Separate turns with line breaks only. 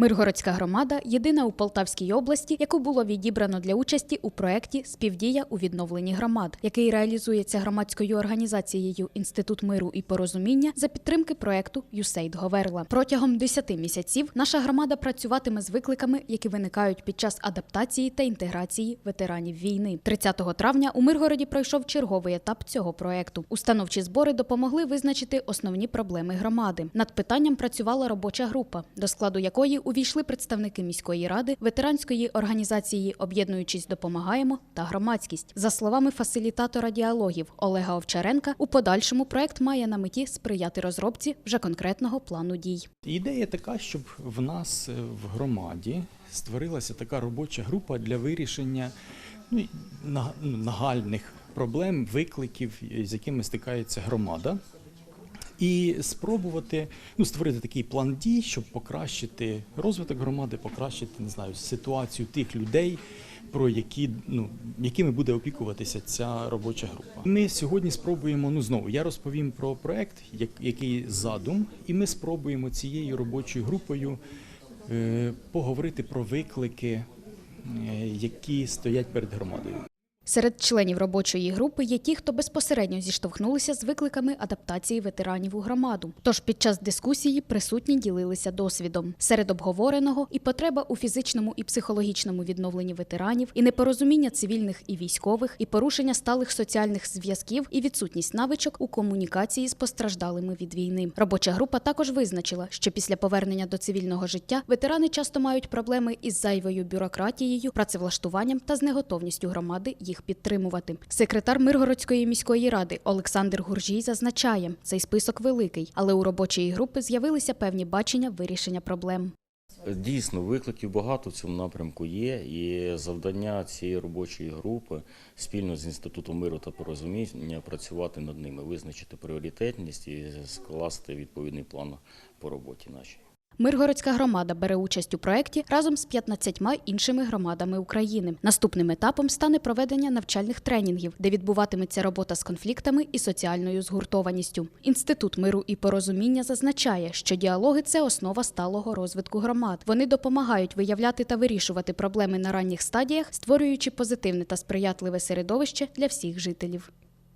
Миргородська громада єдина у Полтавській області, яку було відібрано для участі у проєкті Співдія у відновленні громад, який реалізується громадською організацією Інститут миру і порозуміння за підтримки проєкту «ЮСЕЙД Говерла. Протягом 10 місяців наша громада працюватиме з викликами, які виникають під час адаптації та інтеграції ветеранів війни. 30 травня у Миргороді пройшов черговий етап цього проєкту. Установчі збори допомогли визначити основні проблеми громади. Над питанням працювала робоча група, до складу якої увійшли представники міської ради, ветеранської організації Об'єднуючись, допомагаємо та громадськість. За словами фасилітатора діалогів Олега Овчаренка, у подальшому проект має на меті сприяти розробці вже конкретного плану дій.
Ідея така, щоб в нас е, в громаді створилася така робоча група для вирішення ну, ну, нагальних проблем, викликів, з якими стикається громада. І спробувати ну, створити такий план дій, щоб покращити розвиток громади, покращити не знаю, ситуацію тих людей, про які ну якими буде опікуватися ця робоча група. Ми сьогодні спробуємо. Ну знову я розповім про проект, як, який задум, і ми спробуємо цією робочою групою е, поговорити про виклики, е, які стоять перед громадою.
Серед членів робочої групи є ті, хто безпосередньо зіштовхнулися з викликами адаптації ветеранів у громаду. Тож під час дискусії присутні ділилися досвідом. Серед обговореного і потреба у фізичному і психологічному відновленні ветеранів, і непорозуміння цивільних і військових, і порушення сталих соціальних зв'язків, і відсутність навичок у комунікації з постраждалими від війни. Робоча група також визначила, що після повернення до цивільного життя ветерани часто мають проблеми із зайвою бюрократією, працевлаштуванням та з неготовністю громади їх підтримувати. Секретар Миргородської міської ради Олександр Гуржій зазначає, цей список великий, але у робочої групи з'явилися певні бачення вирішення проблем.
Дійсно, викликів багато в цьому напрямку є, і завдання цієї робочої групи спільно з інститутом миру та порозуміння працювати над ними, визначити пріоритетність і скласти відповідний план по роботі нашій.
Миргородська громада бере участь у проєкті разом з 15 іншими громадами України. Наступним етапом стане проведення навчальних тренінгів, де відбуватиметься робота з конфліктами і соціальною згуртованістю. Інститут миру і порозуміння зазначає, що діалоги це основа сталого розвитку громад. Вони допомагають виявляти та вирішувати проблеми на ранніх стадіях, створюючи позитивне та сприятливе середовище для всіх жителів.